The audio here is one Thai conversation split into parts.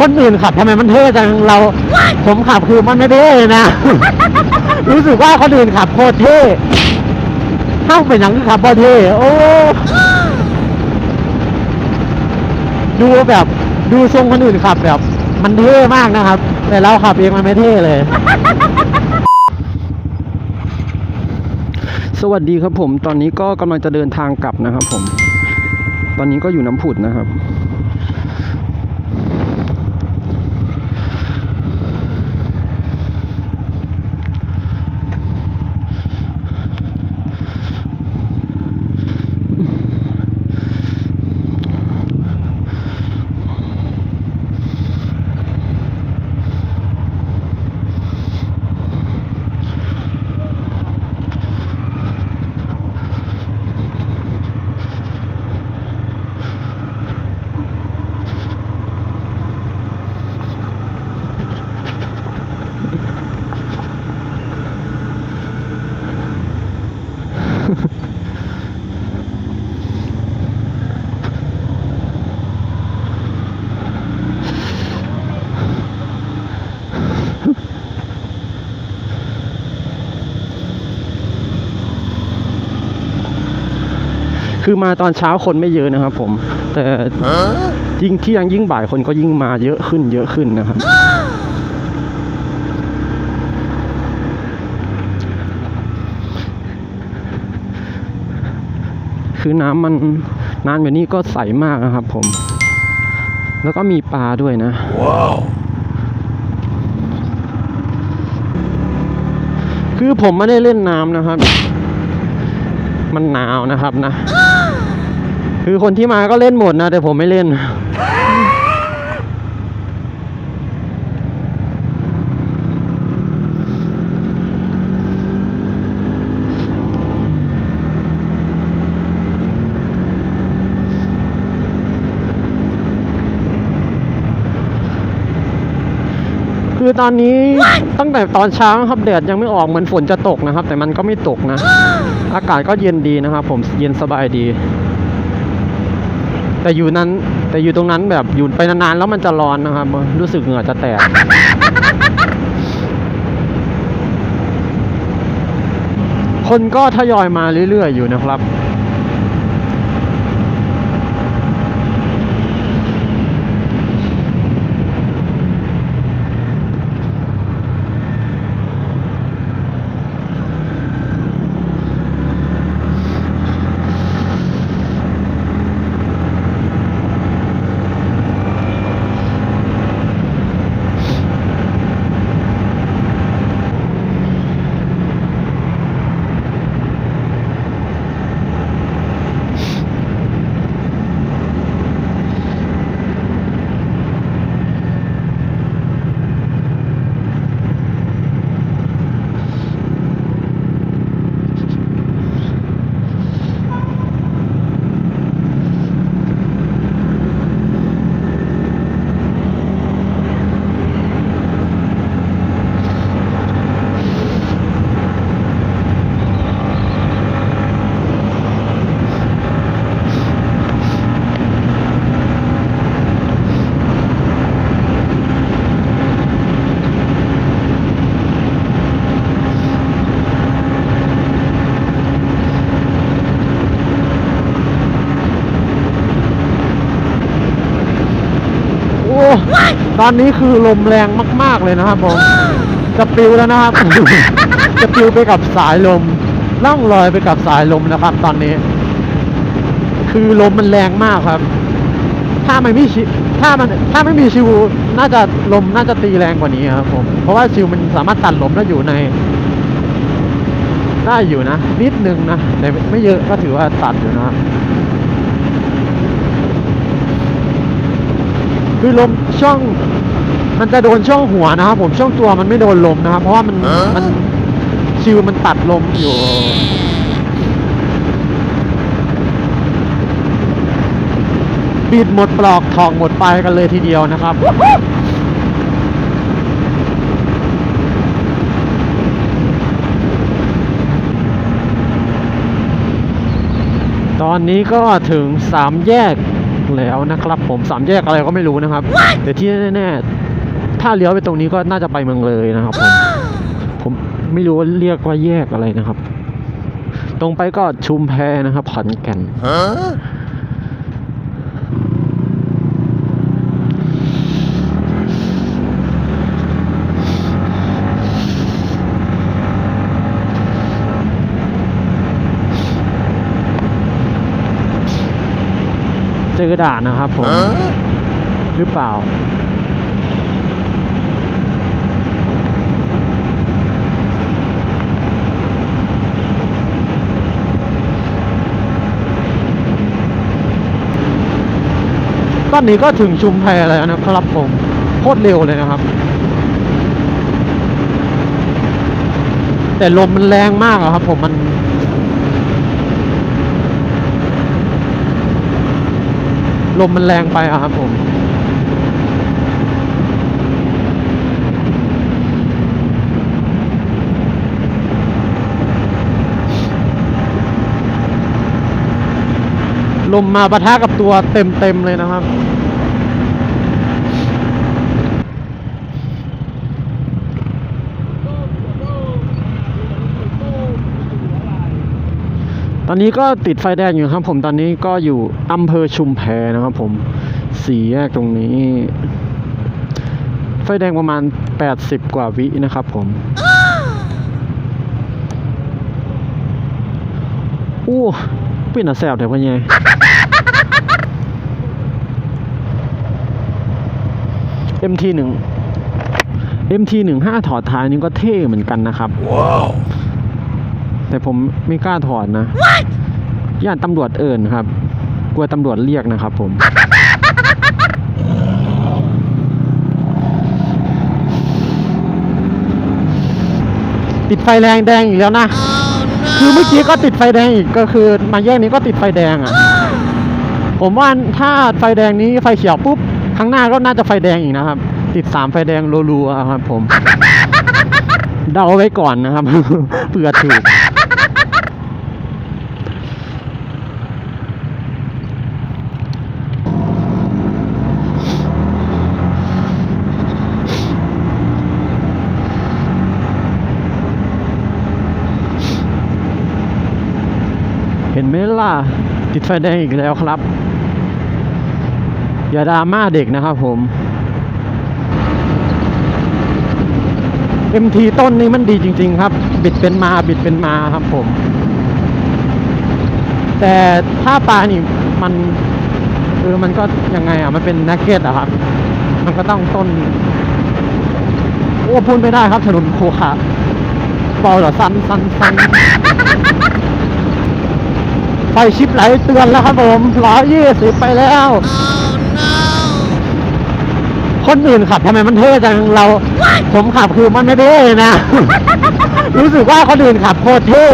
คนอื่นขับทำไมมันเท่จังเรา ผมขับคือมันไม่เท่เลยนะ รู้สึกว่าคนอื่นขับโคตรเท่เข้าไปหนังคือขับโคตรเท่โอ้ดูแบบดูทรงคนอื่นขับแบบ มันเท่มากนะครับ แต่เราขับเองมันไม่เท่เลย สวัสดีครับผม ตอนนี้ก็กำลังจะเดินทางกลับนะครับผม ตอนนี้ก็อยู่น้ำผุดนะครับ คือมาตอนเช้าคนไม่เยอะนะครับผม แต่ยิ่งเที่ยงยิ่งบ่ายคนก็ยิ่งมาเยอะขึ้นเยอะขึ้นนะครับคือน้ำมันน้ำแบบนี้ก็ใสมากนะครับผม แล้วก็มีปลาด้วยนะคือผมไม่ได้เล่นน้ำนะครับ มันหนาวนะครับนะ คือคนที่มาก็เล่นหมดนะ แต่ผมไม่เล่น คือตอนนี้ตั้งแต่ตอนเช้าครับแดดยังไม่ออกเหมือนฝนจะตกนะครับ แต่มันก็ไม่ตกนะ อากาศก็เย็นดีนะครับ ผมเย็นสบายดี แต่อยู่นั้นแต่อยู่ตรงนั้นแบบอยู่ไปนานๆแล้วมันจะร้อนนะครับ รู้สึกเหงื่อจะแตกคนก็ทยอยมาเรื่อยๆอยู่นะครับ โอ้ ตอนนี้คือลมแรงมาก ๆเลยนะครับผมจะปลิวแล้วนะครับ จะปลิวไปกับสายลมล่องลอยไปกับสายลมนะครับ ตอนนี้ คือลมมันแรงมากครับ ถ้าไม่มีชิถ้ามันถ้าไม่มีชิวน่าจะลมน่าจะตีแรงกว่านี้ครับผมเพราะว่าชิวมันสามารถตัดลมแล้วอยู่ใน ได้อยู่นะนิดนึงนะแต่ไม่เยอะก็ถือว่าตัดอยู่นะ ครับคือลมช่อง มันจะโดนช่องหัวนะครับ ผมช่องตัวมันไม่โดนลมนะครับ เพราะว่ามันมันชิวมันตัดลมอยู่บีดหมดปลอกทองหมดไปกันเลยทีเดียวนะครับตอนนี้ก็ถึงสามแยก แล้วนะครับ ผมสามแยกอะไรก็ไม่รู้นะครับแต่ที่แน่ๆถ้าเลี้ยวไปตรงนี้ก็น่าจะไปเมืองเลยนะครับ ผมผมไม่รู้ว่าเรียกว่าแยกอะไรนะครับ ตรงไปก็ชุมแพนะครับขอนแก่น เจอด่านนะครับผมหรือเปล่า ตอนนี้ก็ถึงชุมแพแล้วนะครับผมโคตรเร็วเลยนะครับ แต่ลมมันแรงมากอะครับผมมัน ลมมันแรงไปอะครับผมลมมาปะทะกับตัวเต็มๆเลยนะครับ ตอนนี้ก็ติดไฟแดงอยู่ครับ ผมตอนนี้ก็อยู่อำเภอชุมแพนะครับ ผมสี่แยกตรงนี้ ไฟแดงประมาณ 80 กว่าวินะครับ ผมอู้เป็นอะแซวแต่พ่อใหญ่ MT หนึ่ง MT หนึ่งห้าถอดท้ายนี่ก็เท่เหมือนกันนะครับ แต่ผมไม่กล้าถอดนะย่านตำรวจเอิญครับ กลัวตำรวจเรียกนะครับผมติดไฟแดงแดงอีกแล้วนะ คือเมื่อกี้ก็ติดไฟแดงอีกก็คือมาแยกนี้ก็ติดไฟแดงอะ ผมว่าถ้าไฟแดงนี้ไฟเขียวปุ๊บข้างหน้าก็น่าจะไฟแดงอีกนะครับ ติดสามไฟแดงรัวๆครับผม เดาไว้ก่อนนะครับ เผื่อถูก เห็นไหม ล่ะ ติดไฟแดงอีกแล้วครับ อย่าดราม่าเด็กนะครับผม MT ต้นนี้มันดีจริง ๆ ครับ บิดเป็นมาบิดเป็นมาครับผม แต่ถ้าปลานี่มันเออมันก็ยังไงอะ มันเป็นนักเก็ตอะครับ มันก็ต้องต้น โอ้พูดไม่ได้ครับถนนโคขะบอลเหรอซันซันซัน ไฟชิปไหลเตือนแล้วครับผมร้อยยี่สิบไปแล้ว คนอื่นขับทำไมมันเท่จังเรา ผมขับคือมันไม่เท่นะ รู้สึกว่าคนอื่นขับโคตรเท่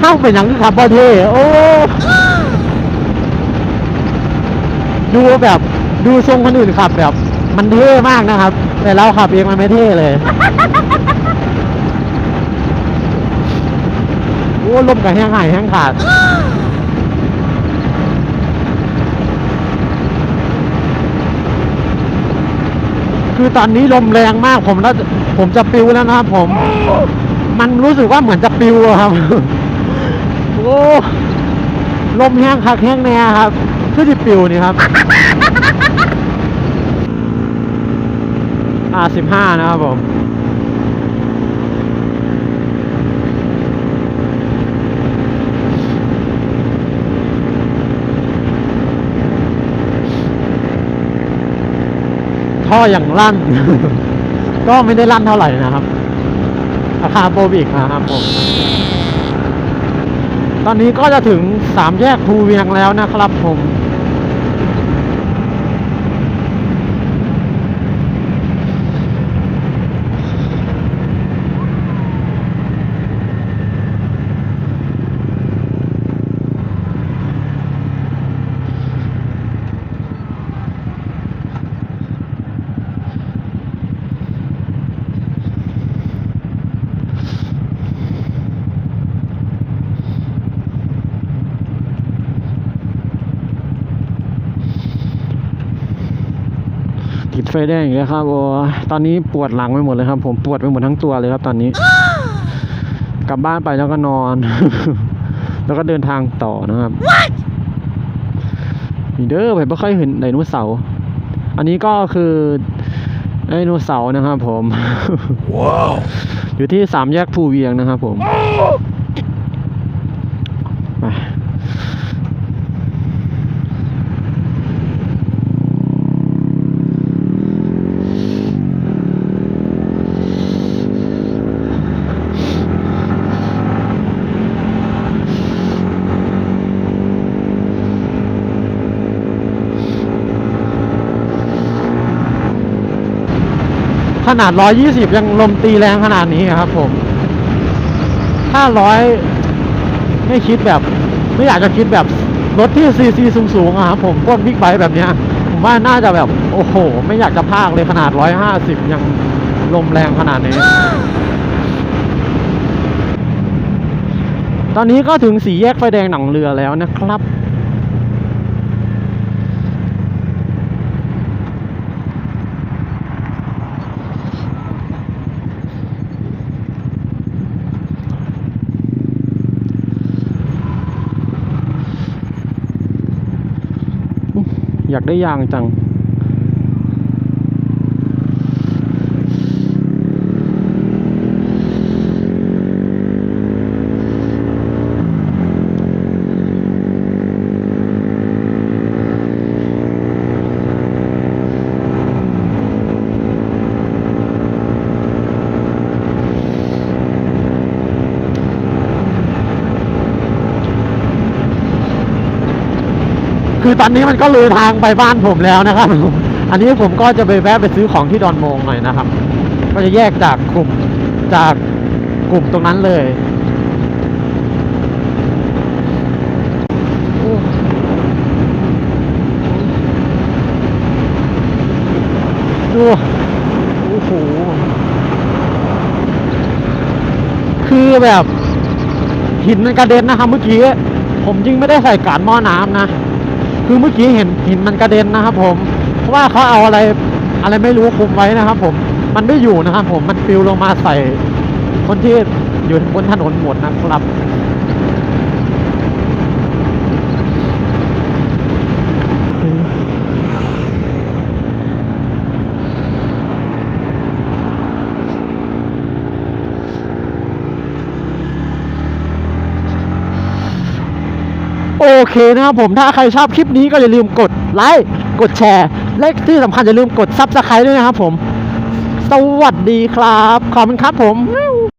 เข้าไปหนังคือขับพอเท่โอ้ดูแบบดูทรงคนอื่นขับแบบ มันเท่มากนะครับ แต่เราขับเองมันไม่เท่เลย โอ้ลมกับแห้งหายแห้งขาดคือตอนนี้ลมแรงมากผมแล้วผมจะปิวแล้วนะครับผม มันรู้สึกว่าเหมือนจะปิวครับ โอ้ลมแห้งคักแห้งแน่ครับคือที่ปิวนี่ครับอ่าสิบห้านะครับผม ท่ออย่างลั่น ก็ไม่ได้ลั่นเท่าไหร่นะครับราคาโปรบิกนะครับผมตอนนี้ก็จะถึงสามแยกภูเวียงแล้วนะครับผม ติดไฟแดงอีกแล้วครับโอ้ตอนนี้ปวดหลังไปหมดเลยครับ ผมปวดไปหมดทั้งตัวเลยครับ ตอนนี้ กลับบ้านไปแล้วก็นอน แล้วก็เดินทางต่อนะครับนี่เด้อผมไม่ค่อยเห็นไดโนเสาร์อันนี้ก็คือไดโนเสาร์นะครับผม ว้าว อยู่ที่สามแยกภูเวียงนะครับผม นาด 120 ยังลมตีแรงขนาดนี้ครับผม ถ้าร้อยไม่คิดแบบ ไม่อยากจะคิดแบบรถที่ซีซีสูงๆอะครับผมพวกบิ๊กไบค์แบบเนี้ยผมว่าน่าจะแบบ โอ้โห ไม่อยากจะพากเลยขนาด 150 ยังลมแรงขนาดนี้ ตอนนี้ก็ถึงสี่แยกไฟแดงหนองเรือแล้วนะครับ อยากได้ยางจัง ตอนนี้มันก็เลยทางไปบ้านผมแล้วนะครับ อันนี้ผมก็จะไปแวะไปซื้อของที่ดอนโมงหน่อยนะครับ ก็จะแยกจากกลุ่มจากกลุ่มตรงนั้นเลยโอ้ดูโอ้โหคือแบบหินมันกระเด็นนะครับเมื่อกี้ ผมจริงไม่ได้ใส่การหม้อน้ำนะ คือเมื่อกี้เห็นหินมันกระเด็นนะครับ ผมเพราะว่าเขาเอาอะไรอะไรไม่รู้คุมไว้นะครับ ผมมันไม่อยู่นะครับ ผมมันปิวลงมาใส่คนที่อยู่บนถนนหมดนะครับ โอ เคนะครับผมถ้าใครชอบคลิปนี้ก็อย่าลืมกดไลค์กดแชร์และที่สำคัญอย่าลืมกดซับสไครต์ด้วยนะครับผม สวัสดีครับ ขอบคุณครับผม